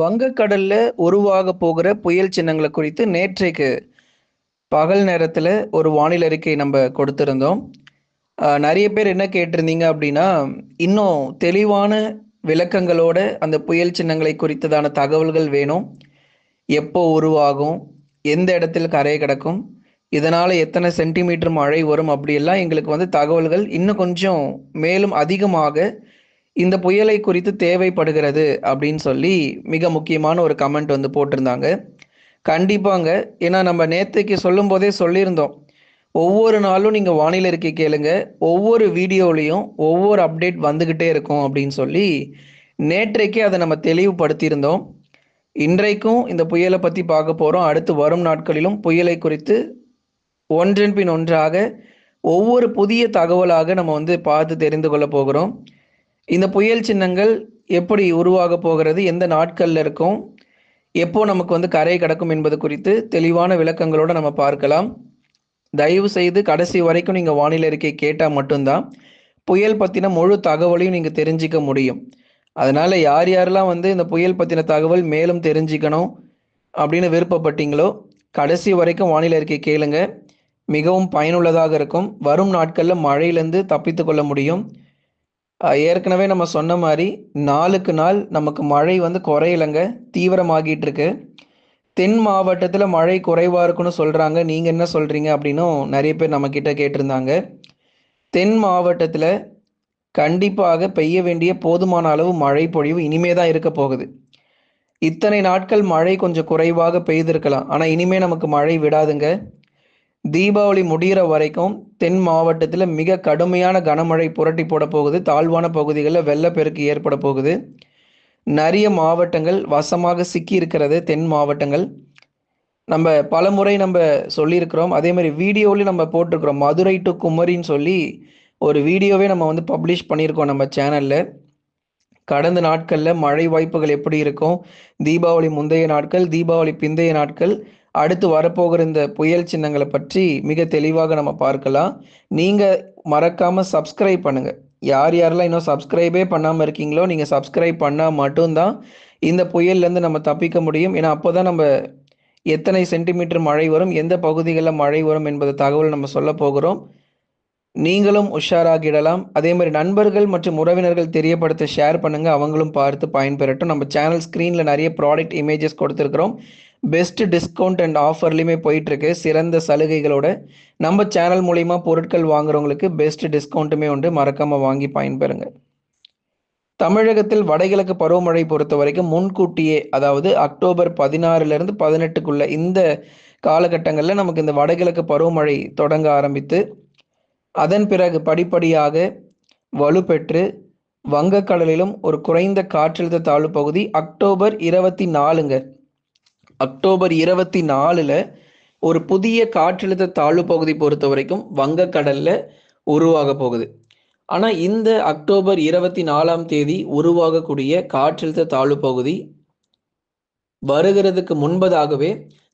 வங்கக்கடல்ல உருவாக போகிற புயல் சின்னங்களை குறித்து நேற்றைக்கு பகல் நேரத்தில் ஒரு வானிலை அறிக்கை நம்ம கொடுத்திருந்தோம். நிறைய பேர் என்ன கேட்டிருந்தீங்க அப்படின்னா இன்னும் தெளிவான விளக்கங்களோட அந்த புயல் சின்னங்களை குறித்ததான தகவல்கள் வேணும். எப்போ உருவாகும்? எந்த இடத்தில் கரை கிடக்கும்? இதனால் எத்தனை சென்டிமீட்டர் மழை வரும்? அப்படியெல்லாம் எங்களுக்கு வந்து தகவல்கள் இன்னும் கொஞ்சம் மேலும் அதிகமாக இந்த புயலை குறித்து தேவைப்படுகிறது அப்படின்னு சொல்லி மிக முக்கியமான ஒரு கமெண்ட் வந்து போட்டிருந்தாங்க. கண்டிப்பாங்க. ஏன்னா நம்ம நேற்றுக்கு சொல்லும் போதே சொல்லியிருந்தோம். ஒவ்வொரு நாளும் நீங்கள் வானிலை அறிக்கை கேளுங்க. ஒவ்வொரு வீடியோலையும் ஒவ்வொரு அப்டேட் வந்துக்கிட்டே இருக்கும் அப்படின்னு சொல்லி நேற்றைக்கே அதை நம்ம தெளிவுபடுத்தியிருந்தோம். இன்றைக்கும் இந்த புயலை பற்றி பார்க்க போகிறோம் அடுத்து வரும் நாட்களிலும் புயலை குறித்து ஒன்றன் பின் ஒன்றாக ஒவ்வொரு புதிய தகவலாக நம்ம வந்து பார்த்து தெரிந்து கொள்ள போகிறோம். இந்த புயல் சின்னங்கள் எப்படி உருவாக போகிறது எந்த நாட்களில் இருக்கும் எப்போ நமக்கு வந்து கரை கிடக்கும் என்பது குறித்து தெளிவான விளக்கங்களோட நம்ம பார்க்கலாம். தயவு செய்து கடைசி வரைக்கும் நீங்கள் வானிலை அறிக்கை கேட்டால் மட்டும்தான் புயல் பற்றின முழு தகவலையும் நீங்கள் தெரிஞ்சிக்க முடியும். அதனால் யார் யாரெல்லாம் வந்து இந்த புயல் பற்றின தகவல் மேலும் தெரிஞ்சுக்கணும் அப்படின்னு விருப்பப்பட்டீங்களோ கடைசி வரைக்கும் வானிலை அறிக்கை கேளுங்க. மிகவும் பயனுள்ளதாக இருக்கும். வரும் நாட்களில் மழையிலேருந்து தப்பித்து கொள்ள முடியும். ஏற்கனவே நம்ம சொன்ன மாதிரி நாளுக்கு நாள் நமக்கு மழை வந்து குறையலைங்க தீவிரமாகிட்டு இருக்கு தென் மாவட்டத்தில் மழை குறைவாக இருக்குன்னு சொல்கிறாங்க நீங்கள் என்ன சொல்கிறீங்க அப்படின்னும் நிறைய பேர் நம்மக்கிட்ட கேட்டிருந்தாங்க. தென் மாவட்டத்தில் கண்டிப்பாக பெய்ய வேண்டிய போதுமான அளவு மழை பொழிவு இனிமே தான் இருக்க போகுது. இத்தனை நாட்கள் மழை கொஞ்சம் குறைவாக பெய்திருக்கலாம். ஆனால் இனிமே நமக்கு மழை விடாதுங்க. தீபாவளி முடிகிற வரைக்கும் தென் மாவட்டத்தில் மிக கடுமையான கனமழை புரட்டி போட போகுது. தாழ்வான பகுதிகளில் வெள்ளப்பெருக்கு ஏற்பட போகுது. நிறைய மாவட்டங்கள் வசமாக சிக்கி இருக்கிறது தென் மாவட்டங்கள். நம்ம பலமுறை நம்ம சொல்லியிருக்கிறோம். அதே மாதிரி வீடியோவிலையும் நம்ம போட்டிருக்கிறோம். மதுரை டு குமரின்னு சொல்லி ஒரு வீடியோவே நம்ம வந்து பப்ளிஷ் பண்ணியிருக்கோம் நம்ம சேனலில். கடந்த நாட்களில் மழை வாய்ப்புகள் எப்படி இருக்கும்? தீபாவளி முந்தைய நாட்கள் தீபாவளி பிந்தைய நாட்கள் அடுத்து வரப்போகிற இந்த புயல் சின்னங்களை பற்றி மிக தெளிவாக நம்ம பார்க்கலாம். நீங்கள் மறக்காமல் சப்ஸ்கிரைப் பண்ணுங்கள் யார் யாரெல்லாம் இன்னும் சப்ஸ்கிரைபே பண்ணாமல் இருக்கீங்களோ நீங்கள் சப்ஸ்கிரைப் பண்ணால் மட்டும்தான் இந்த புயல்லேருந்து நம்ம தப்பிக்க முடியும். ஏன்னா அப்போ தான் நம்ம எத்தனை சென்டிமீட்டர் மழை வரும் எந்த பகுதிகளில் மழை வரும் என்பது தகவல் நம்ம சொல்ல போகிறோம். நீங்களும் உஷாராகிடலாம் அதே மாதிரி நண்பர்கள் மற்றும் உறவினர்கள் தெரியப்படுத்த ஷேர் பண்ணுங்கள் அவங்களும் பார்த்து பயன்பெறட்டும். நம்ம சேனல் ஸ்க்ரீனில் நிறைய ப்ராடக்ட் இமேஜஸ் கொடுத்துருக்குறோம். பெஸ்ட் டிஸ்கவுண்ட் அண்ட் ஆஃபர்லையுமே போயிட்டுருக்கு. சிறந்த சலுகைகளோட நம்ம சேனல் மூலிமா பொருட்கள் வாங்குறவங்களுக்கு பெஸ்ட் டிஸ்கவுண்ட்டுமே உண்டு. மறக்காமல் வாங்கி பயன்பெறுங்க. தமிழகத்தில் வடகிழக்கு பருவமழை பொறுத்த வரைக்கும் முன்கூட்டியே அதாவது அக்டோபர் பதினாறுலேருந்து பதினெட்டுக்குள்ளே பதினெட்டுக்குள்ள இந்த காலகட்டங்களில் நமக்கு இந்த வடகிழக்கு பருவமழை தொடங்க ஆரம்பித்து அதன் பிறகு படிப்படியாக வலுப்பெற்று வங்கக்கடலிலும் ஒரு குறைந்த காற்றழுத்த தாழ்வு பகுதி அக்டோபர் இருபத்தி நாலுங்க அக்டோபர் இருபத்தி நாலுல ஒரு புதிய காற்றழுத்த தாழ்வு பகுதி பொறுத்த வரைக்கும் வங்கக்கடல்ல உருவாக போகுது. ஆனா இந்த அக்டோபர் இருபத்தி நாலாம் தேதி உருவாகக்கூடிய காற்றழுத்த தாழ்வு பகுதி வருகிறதுக்கு முன்பதாகவே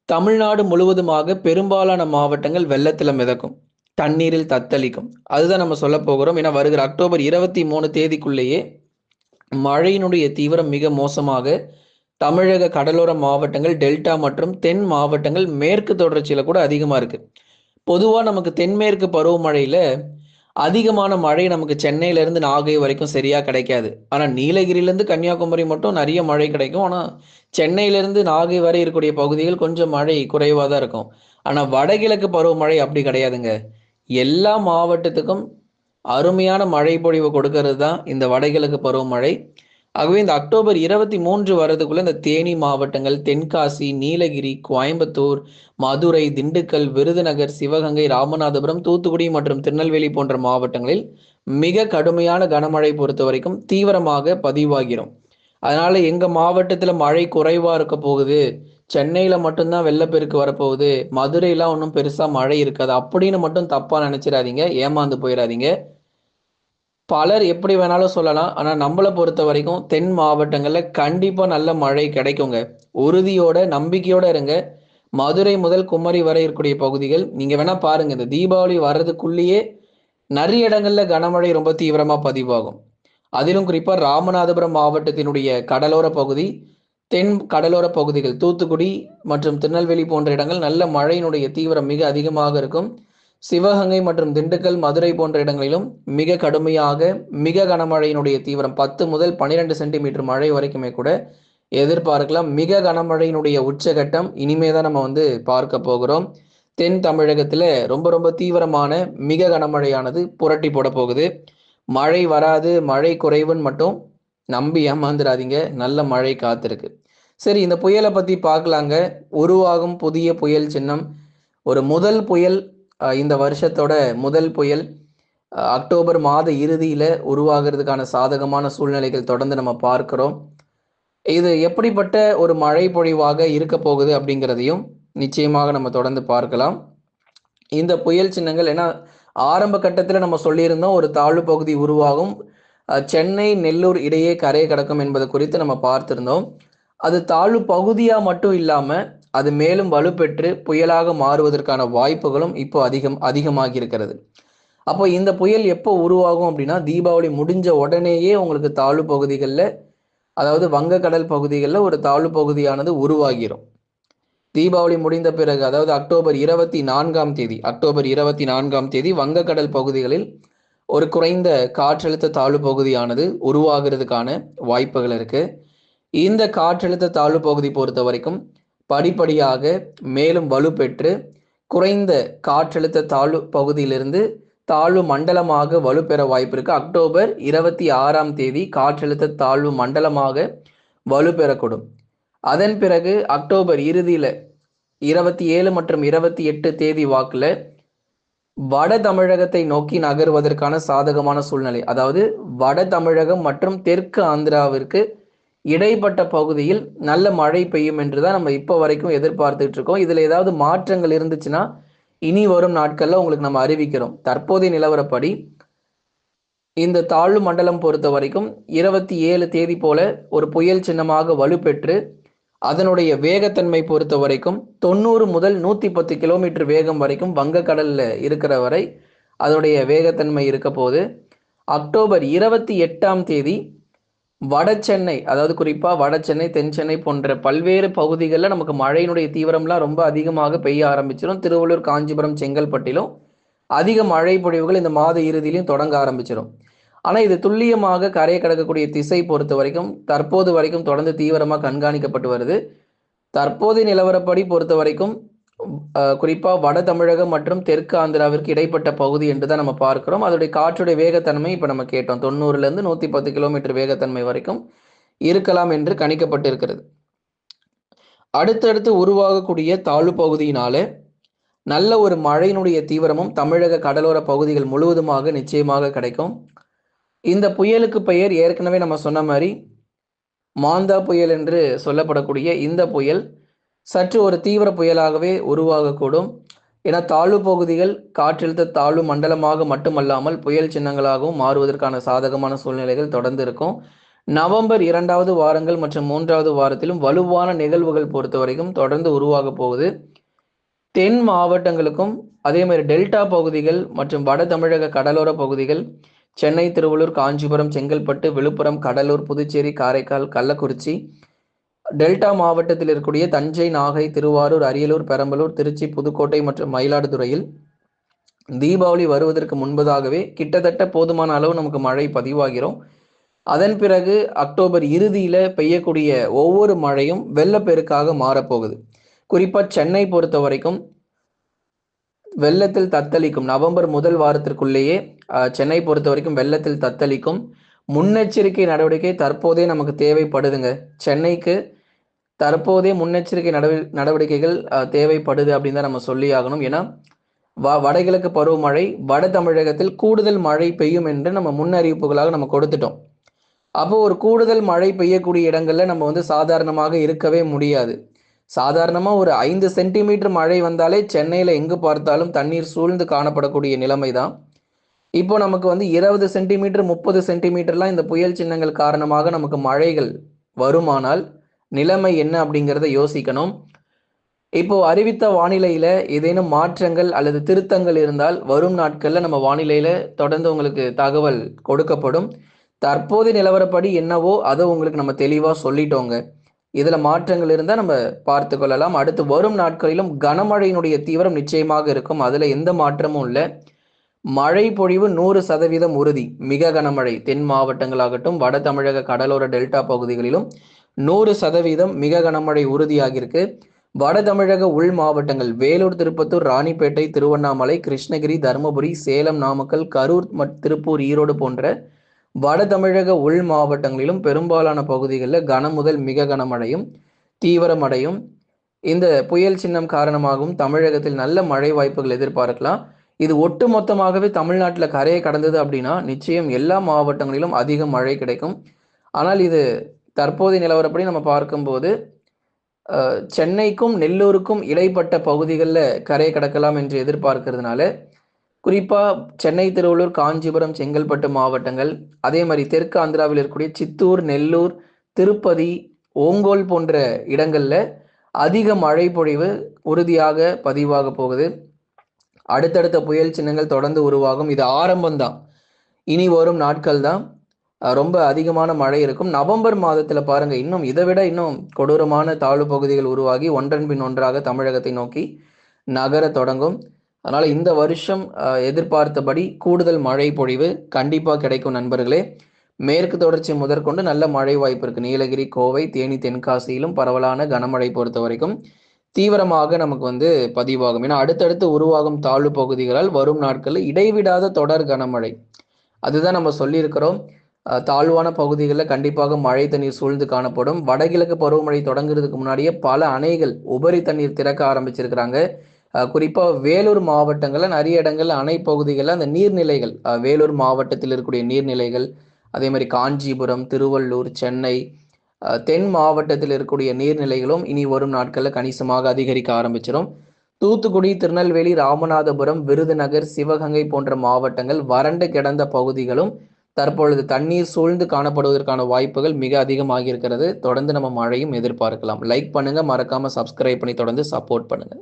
தமிழ்நாடு முழுவதுமாக பெரும்பாலான மாவட்டங்கள் வெள்ளத்தில் மிதக்கும். தண்ணீரில் தத்தளிக்கும். அதுதான் நம்ம சொல்ல போகிறோம். ஏன்னா வருகிற அக்டோபர் இருபத்தி மூணு தேதிக்குள்ளேயே மழையினுடைய தீவிரம் மிக மோசமாக தமிழக கடலோர மாவட்டங்கள் டெல்டா மற்றும் தென் மாவட்டங்கள் மேற்கு தொடர்ச்சியில் கூட அதிகமாக இருக்குது பொதுவாக நமக்கு தென்மேற்கு பருவமழையில் அதிகமான மழை நமக்கு சென்னையிலேருந்து நாகை வரைக்கும் சரியாக கிடைக்காது. ஆனால் நீலகிரியிலேருந்து கன்னியாகுமரி மட்டும் நிறைய மழை கிடைக்கும். ஆனால் சென்னையிலேருந்து நாகை வரை இருக்கக்கூடிய பகுதிகள் கொஞ்சம் மழை குறைவாக தான் இருக்கும். ஆனால் வடகிழக்கு பருவமழை அப்படி கிடையாதுங்க. எல்லா மாவட்டத்துக்கும் அருமையான மழை பொழிவு கொடுக்கறது தான் இந்த வடகிழக்கு பருவமழை. ஆகவே இந்த அக்டோபர் இருபத்தி மூன்று வரதுக்குள்ள இந்த தேனி மாவட்டங்கள் தென்காசி நீலகிரி கோயம்புத்தூர் மதுரை திண்டுக்கல் விருதுநகர் சிவகங்கை ராமநாதபுரம் தூத்துக்குடி மற்றும் திருநெல்வேலி போன்ற மாவட்டங்களில் மிக கடுமையான கனமழை பொறுத்த வரைக்கும் தீவிரமாக பதிவாகிரும் அதனால எங்க மாவட்டத்துல மழை குறைவா இருக்க போகுது சென்னையில மட்டும்தான் வெள்ளப்பெருக்கு வரப்போகுது மதுரையெல்லாம் ஒன்றும் பெருசா மழை இருக்காது அப்படின்னு மட்டும் தப்பா நினைச்சிடாதீங்க ஏமாந்து போயிடாதீங்க பலர் எப்படி வேணாலும் சொல்லலாம். ஆனால் நம்மளை பொறுத்த வரைக்கும் தென் மாவட்டங்களில் கண்டிப்பாக நல்ல மழை கிடைக்குங்க. உறுதியோட நம்பிக்கையோட இருங்க. மதுரை முதல் குமரி வரை இருக்கக்கூடிய பகுதிகள் நீங்கள் வேணால் பாருங்கள் இந்த தீபாவளி வர்றதுக்குள்ளேயே நிறைய இடங்களில் கனமழை ரொம்ப தீவிரமாக பதிவாகும். அதிலும் குறிப்பாக ராமநாதபுரம் மாவட்டத்தினுடைய கடலோர பகுதி தென் கடலோர பகுதிகள் தூத்துக்குடி மற்றும் திருநெல்வேலி போன்ற இடங்கள் நல்ல மழையினுடைய தீவிரம் மிக அதிகமாக இருக்கும். சிவகங்கை மற்றும் திண்டுக்கல் மதுரை போன்ற இடங்களிலும் மிக கடுமையாக மிக கனமழையினுடைய தீவிரம் பத்து முதல் பன்னிரெண்டு சென்டிமீட்டர் மழை வரைக்குமே கூட எதிர்பார்க்கலாம். மிக கனமழையினுடைய உச்சகட்டம் இனிமே தான் நம்ம வந்து பார்க்க போகிறோம். தென் தமிழகத்தில் ரொம்ப ரொம்ப தீவிரமான மிக கனமழையானது புரட்டி போட போகுது. மழை வராது மழை குறைவுன்னு மட்டும் நம்பி ஏமாந்துடாதீங்க நல்ல மழை காத்திருக்கு. சரி இந்த புயலை பற்றி பார்க்கலாங்க. உருவாகும் புதிய புயல் சின்னம். ஒரு முதல் புயல் இந்த வருஷத்தோட முதல் புயல் அக்டோபர் மாத இறுதியில் உருவாகிறதுக்கான சாதகமான சூழ்நிலைகள் தொடர்ந்து நம்ம பார்க்கிறோம். இது எப்படிப்பட்ட ஒரு மழை பொழிவாக இருக்க போகுது அப்படிங்கிறதையும் நிச்சயமாக நம்ம தொடர்ந்து பார்க்கலாம். இந்த புயல் சின்னங்கள் ஏன்னா ஆரம்ப கட்டத்தில் நம்ம சொல்லியிருந்தோம் ஒரு தாழ்வு பகுதி உருவாகும். சென்னை நெல்லூர் இடையே கரையை கடக்கும் என்பது குறித்து நம்ம பார்த்திருந்தோம். அது தாழ்வு பகுதியாக மட்டும் இல்லாமல் அது மேலும் வலுப்பெற்று புயலாக மாறுவதற்கான வாய்ப்புகளும் இப்போ அதிகம் அதிகமாகி இருக்கிறது அப்போ இந்த புயல் எப்போ உருவாகும் அப்படின்னா தீபாவளி முடிஞ்ச உடனேயே உங்களுக்கு தாழ்வு பகுதிகளில் அதாவது வங்கக்கடல் பகுதிகளில் ஒரு தாழ்வு பகுதியானது உருவாகிரும். தீபாவளி முடிந்த பிறகு அதாவது அக்டோபர் இருபத்தி நான்காம் தேதி அக்டோபர் இருபத்தி நான்காம் தேதி வங்கக்கடல் பகுதிகளில் ஒரு குறைந்த காற்றழுத்த தாழ்வு பகுதியானது உருவாகிறதுக்கான வாய்ப்புகள் இருக்கு. இந்த காற்றழுத்த தாழ்வு பகுதி பொறுத்த வரைக்கும் படிப்படியாக மேலும் வலுப்பெற்று குறைந்த காற்றழுத்த தாழ்வு பகுதியிலிருந்து தாழ்வு மண்டலமாக வலுப்பெற வாய்ப்பிருக்கு. அக்டோபர் இருபத்தி ஆறாம் தேதி காற்றழுத்த தாழ்வு மண்டலமாக வலுப்பெறக்கூடும். அதன் பிறகு அக்டோபர் இறுதியில் இருபத்தி ஏழு மற்றும் இருபத்தி எட்டு தேதி வாக்கில் வட தமிழகத்தை நோக்கி நகர்வதற்கான சாதகமான சூழ்நிலை. அதாவது வட தமிழகம் மற்றும் தெற்கு ஆந்திராவிற்கு இடைப்பட்ட பகுதியில் நல்ல மழை பெய்யும் என்று தான் நம்ம இப்போ வரைக்கும் எதிர்பார்த்துட்டு இருக்கோம். இதில் ஏதாவது மாற்றங்கள் இருந்துச்சுன்னா இனி வரும் நாட்களில் உங்களுக்கு நம்ம அறிவிக்கிறோம். தற்போதைய நிலவரப்படி இந்த தாழ்வு மண்டலம் பொறுத்த வரைக்கும் இருபத்தி ஏழு தேதி போல ஒரு புயல் சின்னமாக வலுப்பெற்று அதனுடைய வேகத்தன்மை பொறுத்த வரைக்கும் தொண்ணூறு முதல் நூற்றி பத்து கிலோமீட்டர் வேகம் வரைக்கும் வங்கக்கடலில் இருக்கிற வரை அதனுடைய வேகத்தன்மை இருக்க போது அக்டோபர் இருபத்தி எட்டாம் தேதி வட சென்னை அதாவது குறிப்பாக வட சென்னை தென் சென்னை போன்ற பல்வேறு பகுதிகளில் நமக்கு மழையினுடைய தீவிரம்லாம் ரொம்ப அதிகமாக பெய்ய ஆரம்பிச்சிடும் திருவள்ளூர் காஞ்சிபுரம் செங்கல்பட்டிலும் அதிக மழை பொழிவுகள் இந்த மாத இறுதியிலையும் தொடங்க ஆரம்பிச்சிடும் ஆனால் இது துல்லியமாக கரையை கடக்கக்கூடிய திசை பொறுத்த வரைக்கும் தற்போது வரைக்கும் தொடர்ந்து தீவிரமாக கண்காணிக்கப்பட்டு வருது. தற்போதைய நிலவரப்படி பொறுத்த வரைக்கும் குறிப்பாக குறிப்பா வட தமிழகம் மற்றும் தெற்கு ஆந்திராவிற்கு இடைப்பட்ட பகுதி என்று தான் நம்ம பார்க்கிறோம். அதோடைய காற்றுடைய வேகத்தன்மை இப்ப நம்ம கேட்டோம். தொண்ணூறுல இருந்து நூத்தி பத்து கிலோமீட்டர் வேகத்தன்மை வரைக்கும் இருக்கலாம் என்று கணிக்கப்பட்டிருக்கிறது. அடுத்தடுத்து உருவாகக்கூடிய தாழ்வு பகுதியினால நல்ல ஒரு மழையினுடைய தீவிரமும் தமிழக கடலோர பகுதிகள் முழுவதுமாக நிச்சயமாக கிடைக்கும். இந்த புயலுக்கு பெயர் ஏற்கனவே நம்ம சொன்ன மாதிரி மாந்தா புயல் என்று சொல்லப்படக்கூடிய இந்த புயல் சற்று ஒரு தீவிர புயலாகவே உருவாகக்கூடும். என தாழ்வு பகுதிகள் காற்றழுத்த தாழ்வு மண்டலமாக மட்டுமல்லாமல் புயல் சின்னங்களாகவும் மாறுவதற்கான சாதகமான சூழ்நிலைகள் தொடர்ந்து இருக்கும் நவம்பர் இரண்டாவது வாரங்கள் மற்றும் மூன்றாவது வாரத்திலும் வலுவான நிகழ்வுகள் பொறுத்த வரைக்கும் தொடர்ந்து உருவாக போகுது. தென் மாவட்டங்களுக்கும் அதே மாதிரி டெல்டா பகுதிகள் மற்றும் வட தமிழக கடலோர பகுதிகள் சென்னை திருவள்ளூர் காஞ்சிபுரம் செங்கல்பட்டு விழுப்புரம் கடலூர் புதுச்சேரி காரைக்கால் கள்ளக்குறிச்சி டெல்டா மாவட்டத்தில் இருக்கக்கூடிய தஞ்சை நாகை திருவாரூர் அரியலூர் பெரம்பலூர் திருச்சி புதுக்கோட்டை மற்றும் மயிலாடுதுறையில் தீபாவளி வருவதற்கு முன்பதாகவே கிட்டத்தட்ட போதுமான அளவு நமக்கு மழை பதிவாகிறோம். அதன் பிறகு அக்டோபர் இறுதியில பெய்யக்கூடிய ஒவ்வொரு மழையும் வெள்ளப்பெருக்காக மாறப்போகுது. குறிப்பா சென்னை பொறுத்த வரைக்கும் வெள்ளத்தில் தத்தளிக்கும் நவம்பர் முதல் வாரத்திற்குள்ளேயே சென்னை பொறுத்த வரைக்கும் வெள்ளத்தில் தத்தளிக்கும் முன்னெச்சரிக்கை நடவடிக்கை தற்போதே நமக்கு தேவைப்படுதுங்க. சென்னைக்கு தற்போதே முன்னெச்சரிக்கை நடவ நடவடிக்கைகள் தேவைப்படுது அப்படின்னு தான் நம்ம சொல்லி ஆகணும். ஏன்னா வ வடகிழக்கு பருவமழை வட தமிழகத்தில் கூடுதல் மழை பெய்யும் என்று நம்ம முன்னறிவிப்புகளாக நம்ம கொடுத்துட்டோம். அப்போ ஒரு கூடுதல் மழை பெய்யக்கூடிய இடங்கள்ல நம்ம வந்து சாதாரணமாக இருக்கவே முடியாது. சாதாரணமாக ஒரு ஐந்து சென்டிமீட்டர் மழை வந்தாலே சென்னையில் எங்கு பார்த்தாலும் தண்ணீர் சூழ்ந்து காணப்படக்கூடிய நிலைமை தான். இப்போ நமக்கு வந்து இருபது சென்டிமீட்டர் முப்பது சென்டிமீட்டர்லாம் இந்த புயல் சின்னங்கள் காரணமாக நமக்கு மழைகள் வருமானால் நிலைமை என்ன அப்படிங்கிறத யோசிக்கணும். இப்போ அறிவித்த வானிலையில ஏதேனும் மாற்றங்கள் அல்லது திருத்தங்கள் இருந்தால் வரும் நாட்கள்ல நம்ம வானிலையில தொடர்ந்து உங்களுக்கு தகவல் கொடுக்கப்படும். தற்போதைய நிலவரப்படி என்னவோ அதை உங்களுக்கு நம்ம தெளிவா சொல்லிட்டோங்க. இதுல மாற்றங்கள் இருந்தால் நம்ம பார்த்து கொள்ளலாம். அடுத்து வரும் நாட்களிலும் கனமழையினுடைய தீவிரம் நிச்சயமாக இருக்கும். அதுல எந்த மாற்றமும் இல்லை. மழை பொழிவு நூறு சதவீதம் உறுதி. மிக கனமழை. தென் மாவட்டங்களாகட்டும் வட தமிழக கடலோர டெல்டா பகுதிகளிலும் நூறு சதவீதம் மிக கனமழை உறுதியாகியிருக்கு. வட தமிழக உள் மாவட்டங்கள் வேலூர் திருப்பத்தூர் ராணிப்பேட்டை திருவண்ணாமலை கிருஷ்ணகிரி தருமபுரி சேலம் நாமக்கல் கரூர் திருப்பூர் ஈரோடு போன்ற வட தமிழக உள் மாவட்டங்களிலும் பெரும்பாலான பகுதிகளில் கனம் முதல் மிக கனமழையும் தீவிரமடையும். இந்த புயல் சின்னம் காரணமாகவும் தமிழகத்தில் நல்ல மழை வாய்ப்புகள் எதிர்பார்க்கலாம். இது ஒட்டு மொத்தமாகவே தமிழ்நாட்டில் கரையை கடந்தது அப்படின்னா நிச்சயம் எல்லா மாவட்டங்களிலும் அதிக மழை கிடைக்கும். ஆனால் இது தற்போதைய நிலவரப்படி நம்ம பார்க்கும்போது சென்னைக்கும் நெல்லூருக்கும் இடைப்பட்ட பகுதிகளில் கரையை கடக்கலாம் என்று எதிர்பார்க்கறதுனால குறிப்பாக சென்னை திருவள்ளூர் காஞ்சிபுரம் செங்கல்பட்டு மாவட்டங்கள் அதே மாதிரி தெற்கு ஆந்திராவில் இருக்கக்கூடிய சித்தூர் நெல்லூர் திருப்பதி ஓங்கோல் போன்ற இடங்களில் அதிக மழை பொழிவு உறுதியாக பதிவாக போகுது. அடுத்தடுத்த புயல் சின்னங்கள் தொடர்ந்து உருவாகும். இது ஆரம்பம்தான். இனி வரும் நாட்கள் தான் ரொம்ப அதிகமான மழை இருக்கும். நவம்பர் மாதத்தில் பாருங்க இன்னும் இதை விட இன்னும் கொடூரமான தாழ்வு பகுதிகள் உருவாகி ஒன்றன் பின் ஒன்றாக தமிழகத்தை நோக்கி நகர தொடங்கும். அதனால் இந்த வருஷம் எதிர்பார்த்தபடி கூடுதல் மழை பொழிவு கண்டிப்பாக கிடைக்கும் நண்பர்களே. மேற்கு தொடர்ச்சி முதற்கொண்டு நல்ல மழை வாய்ப்பு இருக்கு. நீலகிரி கோவை தேனி தென்காசியிலும் பரவலான கனமழை பொறுத்த வரைக்கும் தீவிரமாக நமக்கு வந்து பதிவாகும். ஏன்னா அடுத்தடுத்து உருவாகும் தாழ்வு பகுதிகளால் வரும் நாட்களில் இடைவிடாத தொடர் கனமழை. அதுதான் நம்ம சொல்லியிருக்கிறோம். தாழ்வான பகுதிகளில் கண்டிப்பாக மழை தண்ணீர் சூழ்ந்து காணப்படும். வடகிழக்கு பருவமழை தொடங்குறதுக்கு முன்னாடியே பல அணைகள் உபரி தண்ணீர் திறக்க ஆரம்பிச்சிருக்கிறாங்க. குறிப்பாக வேலூர் மாவட்டங்களில் நிறைய இடங்கள்ல அணை பகுதிகளில் அந்த நீர்நிலைகள் வேலூர் மாவட்டத்தில் இருக்கக்கூடிய நீர்நிலைகள் அதே மாதிரி காஞ்சிபுரம் திருவள்ளூர் சென்னை தென் மாவட்டத்தில் இருக்கக்கூடிய நீர்நிலைகளும் இனி வரும் நாட்களில் கணிசமாக அதிகரிக்க ஆரம்பிச்சிடும் தூத்துக்குடி திருநெல்வேலி ராமநாதபுரம் விருதுநகர் சிவகங்கை போன்ற மாவட்டங்கள் வறண்டு கிடந்த பகுதிகளும் தற்பொழுது தண்ணீர் சூழ்ந்து காணப்படுவதற்கான வாய்ப்புகள் மிக அதிகமாக இருக்கிறது தொடர்ந்து நம்ம மழையும் எதிர்பார்க்கலாம். லைக் பண்ணுங்க மறக்காம சப்ஸ்கிரைப் பண்ணி தொடர்ந்து சப்போர்ட் பண்ணுங்க.